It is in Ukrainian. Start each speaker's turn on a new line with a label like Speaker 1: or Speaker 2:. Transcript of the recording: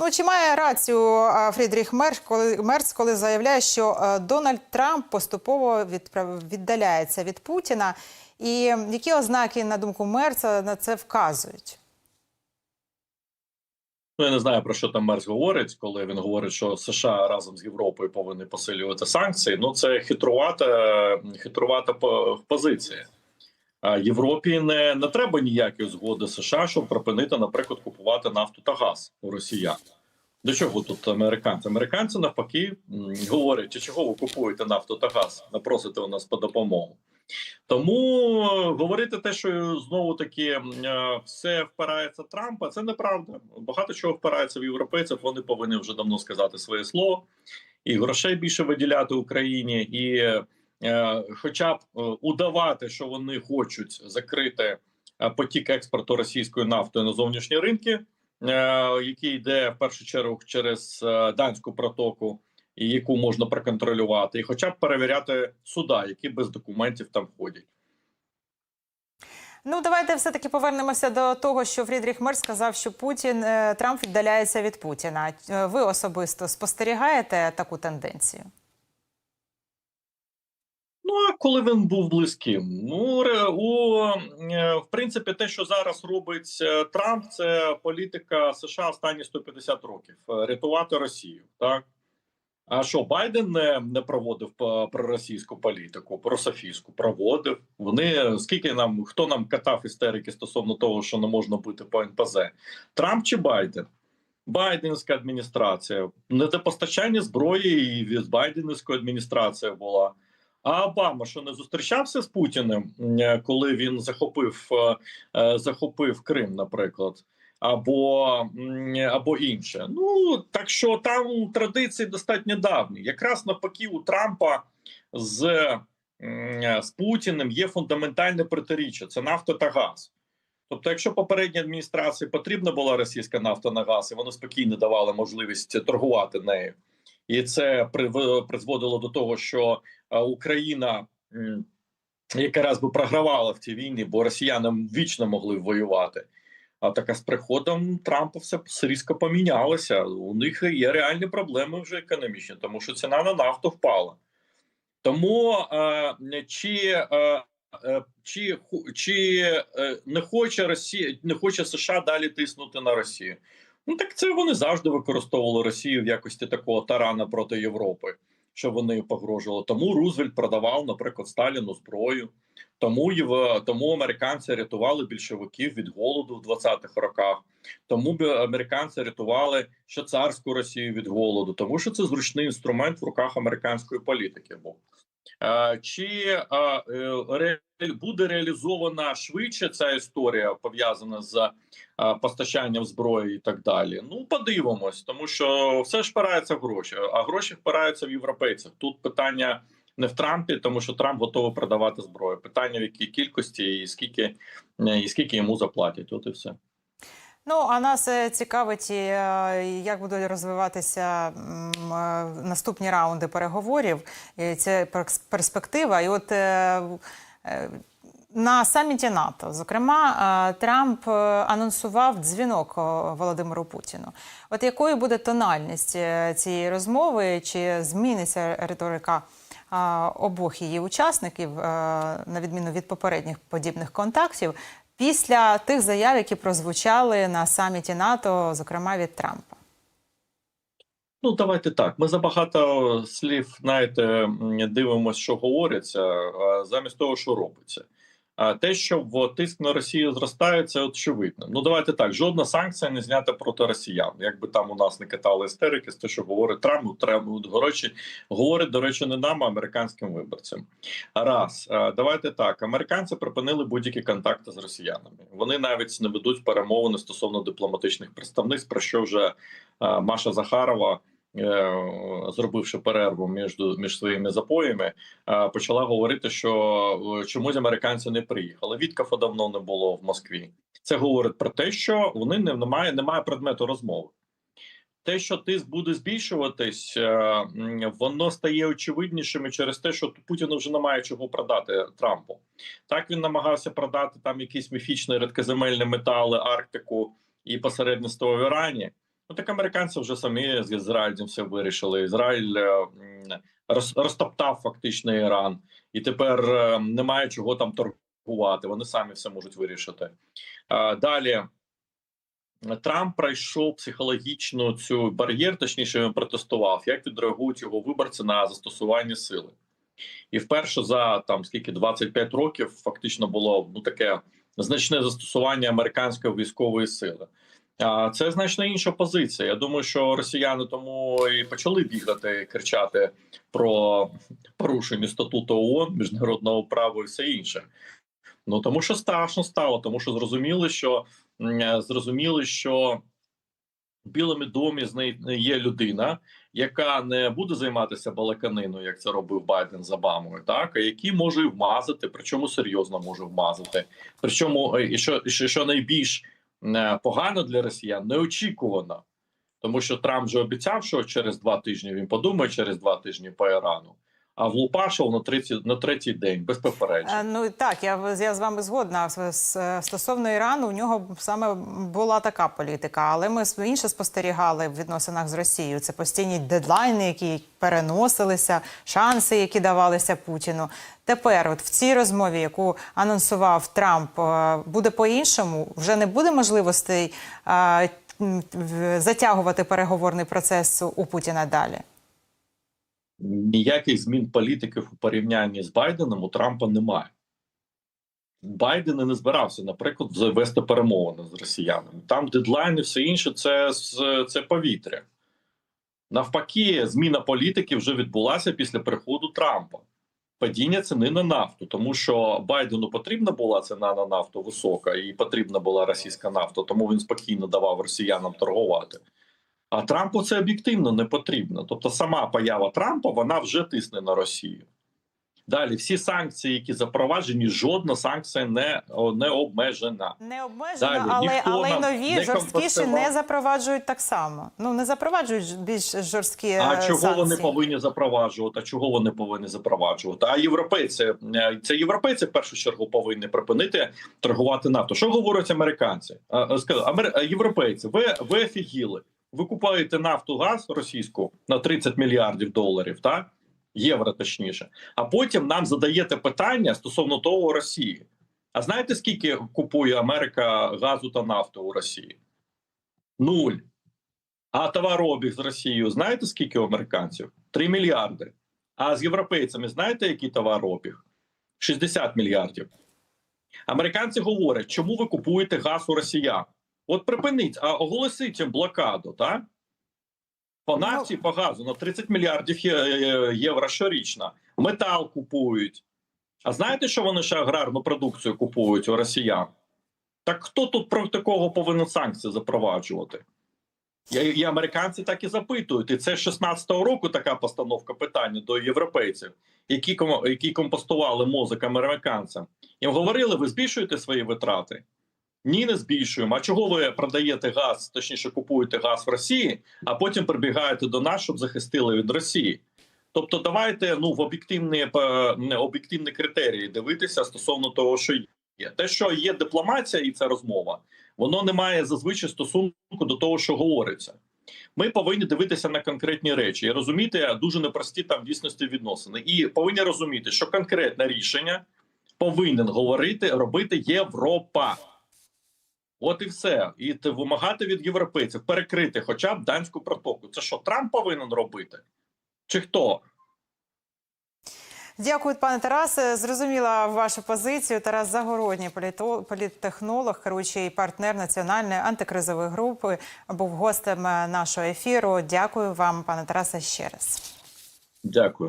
Speaker 1: Ну чи має рацію Фрідріх Мерц, коли Мерц, коли заявляє, що е, Дональд Трамп поступово віддаляється від Путіна? І які ознаки, на думку Мерца, на це вказують?
Speaker 2: Ну, я не знаю про що там Мерс говорить, коли він говорить, що США разом з Європою повинні посилювати санкції. Ну це хитрувата, хитрувата позиція. А Європі не, не треба ніякої згоди США, щоб припинити, наприклад, купувати нафту та газ у росіян. До чого тут американці? Американці навпаки говорять, чи чого ви купуєте нафту та газ, не просите у нас по допомогу. Тому е, говорити те, що знову таки е, все впирається Трампа, це неправда. Багато чого впирається в європейців. Вони повинні вже давно сказати своє слово і грошей більше виділяти Україні, і е, хоча б е, удавати, що вони хочуть закрити е, потік експорту російської нафти на зовнішні ринки, е, який йде в першу чергу через е, данську протоку і яку можна проконтролювати, і хоча б перевіряти суда, які без документів там ходять.
Speaker 1: Ну, давайте все-таки повернемося до того, що Фрідріх Мерц сказав, що Путін е, Трамп віддаляється від Путіна. Е, Ви особисто спостерігаєте таку тенденцію?
Speaker 2: Ну а коли він був близьким, ну у е, в принципі, те, що зараз робить е, Трамп, це політика США останні 150 років е, рятувати Росію. Так а що Байден не, не проводив проросійську політику, прософійську проводив. Вони скільки нам хто нам катав істерики стосовно того, що не можна бути по НПЗ? Трамп чи Байден? Байденська адміністрація, недопостачання зброї і від Байденської адміністрації була. А Обама що не зустрічався з Путіним, е, коли він захопив, е, е, захопив Крим, наприклад, або, або інше. Ну так що там традиції достатньо давні. Якраз навпаки, у Трампа з, з Путіним є фундаментальне протиріччя: це нафта та газ. Тобто, якщо попередній адміністрації потрібна була російська нафта на газ, і вони спокійно давали можливість торгувати нею, і це призводило до того, що е, Україна якраз би програвала в цій війні, бо росіяни вічно могли воювати. А так а з приходом Трампа все різко помінялося. У них є реальні проблеми вже економічні, тому що ціна на нафту впала. Тому е, чи, е, е, чи, чи е, не хоче Росія, не хоче США далі тиснути на Росію? Ну так це вони завжди використовували Росію в якості такого тарана проти Європи, що вони погрожували. Тому Рузвельт продавав, наприклад, Сталіну зброю. Тому єв- тому американці рятували більшовиків від голоду в 20-х роках. Тому б американці рятували ще царську Росію від голоду, тому що це зручний інструмент в руках американської політики. Був чи е, буде реалізована швидше ця історія пов'язана з постачанням зброї і так далі? Ну подивимось, тому що все ж впирається в гроші, а гроші впираються в європейців. Тут питання не в Трампі, тому що Трамп готовий продавати зброю. Питання в якій кількості і скільки і скільки йому заплатять. От і все.
Speaker 1: Ну, а нас е, цікавить, е, як будуть розвиватися е, наступні раунди переговорів. Це перс- перспектива. І от на саміті НАТО, зокрема, Трамп анонсував дзвінок Володимиру Путіну. От якою буде тональність цієї розмови? Чи зміниться риторика? Обох її учасників, на відміну від попередніх подібних контактів, після тих заяв, які прозвучали на саміті НАТО, зокрема від Трампа.
Speaker 2: Ну, давайте так. Ми забагато слів, знаєте, дивимося, що говориться, а замість того, що робиться. А те, що в тиск на Росію зростає, це очевидно. Ну давайте так. Жодна санкція не знята проти росіян. Якби там у нас не катали істерики, з те, що говорить Трамп, ну, треба до речі, говорить до речі, не нам, а американським виборцям. Раз А, давайте так. Американці припинили будь-які контакти з росіянами. Вони навіть не ведуть перемовини стосовно дипломатичних представництв, про що вже а, Маша Захарова. Е, Зробивши перерву між між своїми запоями, е, почала говорити, що е, чомусь американці не приїхали. Відкафа давно не було в Москві. Це говорить про те, що вони не немає, немає предмету розмови. Те, що тиск буде збільшуватись, воно стає очевиднішим через те, що Путіну вже немає чого продати Трампу. Так він намагався продати там якісь міфічні рідкоземельні метали, Арктику і посередництво в Ірані. Ну так американці вже самі з Ізраїлем все вирішили. Ізраїль е, роз, розтоптав фактично Іран, і тепер е, немає чого там торгувати. Вони самі все можуть вирішити. Далі Трамп пройшов психологічну цю бар'єр, точніше він протестував. Як відреагують його виборці на застосування сили? І вперше за там скільки 25 років фактично було ну таке значне застосування американської військової сили. Це значно інша позиція. Я думаю, що росіяни тому і почали бігати, кричати про порушення статуту ООН, міжнародного права і все інше. Ну тому що страшно стало, тому що зрозуміли, що м, зрозуміли, що в Білому домі є людина, яка не буде займатися балаканиною, як це робив Байден з Обамою, так а який може вмазати, причому серйозно може вмазати. Причому е, що, що, найбільш е, погано для росіян, неочікувано. Тому що Трамп вже обіцяв, що через два тижні він подумає через два тижні по Ірану, а влупашив на третій, на третій день без попереджень.
Speaker 1: Е, Ну так, я, я з вами згодна. Стосовно Ірану, у нього саме була така політика, але ми інше спостерігали в відносинах з Росією. Це постійні дедлайни, які переносилися, шанси, які давалися Путіну. Тепер, от в цій розмові, яку анонсував Трамп, е, буде по-іншому. Вже не буде можливостей е, в- затягувати переговорний процес у Путіна далі.
Speaker 2: Ніяких змін політиків у порівнянні з Байденом у Трампа немає. Байден і не збирався, наприклад, вести перемовини з росіянами. Там дедлайни, все інше це, це повітря. Навпаки, зміна політики вже відбулася після приходу Трампа. Падіння ціни на нафту, тому що Байдену потрібна була ціна на нафту висока, і потрібна була російська нафта, тому він спокійно давав росіянам торгувати. А Трампу це об'єктивно не потрібно. Тобто, сама поява Трампа вона вже тисне на Росію. Далі, всі санкції, які запроваджені, жодна санкція не, не обмежена.
Speaker 1: Не обмежено,
Speaker 2: Далі,
Speaker 1: але, але й нові
Speaker 2: не
Speaker 1: жорсткіші не запроваджують так само. Ну не запроваджують більш жорсткі
Speaker 2: А
Speaker 1: е,
Speaker 2: чого вони повинні запроваджувати? А чого вони повинні запроваджувати? А європейці е, це європейці в першу чергу повинні припинити торгувати нафту. Що говорять американці? А, скажу, європейці, ви, ви офігіли. Ви купуєте нафту газ російську на 30 мільярдів доларів, так? Євро точніше. А потім нам задаєте питання стосовно того Росії. А знаєте, скільки купує Америка газу та нафту у Росії? Нуль. А товарообіг з Росією знаєте скільки у американців? 3 мільярди. А з європейцями знаєте, який товарообіг? 60 мільярдів. Американці говорять, чому ви купуєте газ у росіян? От припиніть, а оголосіть блокаду, так? По нафті, по газу на 30 мільярдів є- є- євро щорічно. Метал купують. А знаєте, що вони ще аграрну продукцію купують у росіян? Так хто тут проти кого повинен санкції запроваджувати? І, і американці так і запитують. І це з 16-го року така постановка питання до європейців, які які компостували мозок американцям. Їм говорили: ви збільшуєте свої витрати? Ні, не збільшуємо. А чого ви продаєте газ, точніше купуєте газ в Росії, а потім прибігаєте до нас, щоб захистили від Росії? Тобто, давайте ну в об'єктивні е, об'єктивні критерії дивитися стосовно того, що є. Те, що є дипломатія і ця розмова, воно не має зазвичай стосунку до того, що говориться. Ми повинні дивитися на конкретні речі і розуміти дуже непрості там дійсності відносини. І повинні розуміти, що конкретне рішення повинен говорити, робити Європа. От і все. І вимагати від європейців перекрити хоча б данську протоку. Це що Трамп повинен робити? Чи хто?
Speaker 1: Дякую, пане Тарасе. Зрозуміла вашу позицію. Тарас Загородній, політтехнолог, керуючий партнер національної антикризової групи, був гостем е, нашого ефіру. Дякую вам, пане Тарасе, ще раз.
Speaker 2: Дякую.